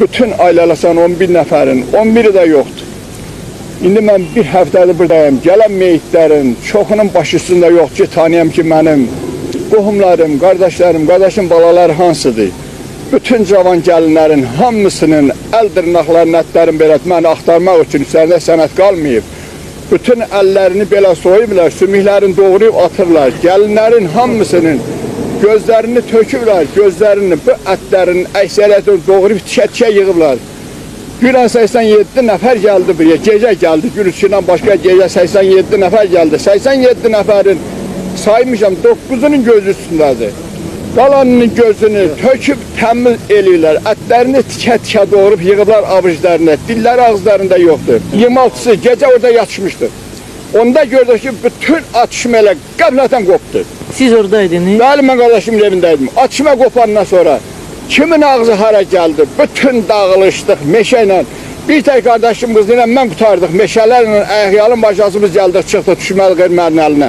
bütün ailələsən 11 nəfərin, 11-i də yoxdur. İndi mən bir həftədir buradayım. Gələn meyitlərin çoxunun başı üstündə yox ki, tanıyam ki, mənim qohumlarım, qardaşlarım, qardaşım balaları hansıdır? Bütün cavan gəlinlərin hamısının əl dırnaqlarının ətlərini belə mən axtarmaq üçün üzərində sənət qalmayıb. Bütün əllərini belə soyublar, sümüklərini doğrayıb atırlar. Gəlinlərin hamısının gözlərini töküblər, gözlərini, bu ətlərin əksəriyyətini doğrayıb tikə-tikə yığıblar. Gülə 87 nəfər gəldi buraya, gecə gəldi, gün üçündən başqa gecə 87 nəfər gəldi. 87 nəfərin saymışam 9-unun gözü üstündədir. Qalanının gözünü töküb təmiz eləyirlər. Ətlərini tikə-tikə doğrayıb yığıblar avuclarına. Dilləri ağızlarında yoxdur. 26-sı gecə orada yatışmışdır. Onda gördük ki, bütün atışma elə qəflətən qopdu. Siz oradaydınız. Bəli, mən qardaşımın evindəydim. Atışma qopandan sonra kimin ağzı hara gəldi? Bütün dağılışdıq meşə ilə. Bir tək qardaşımız ilə mən qutardıq. Meşələrlə ayaqyalın bacasımız gəldik, çıxdı düşməli qırmərinin əlinə.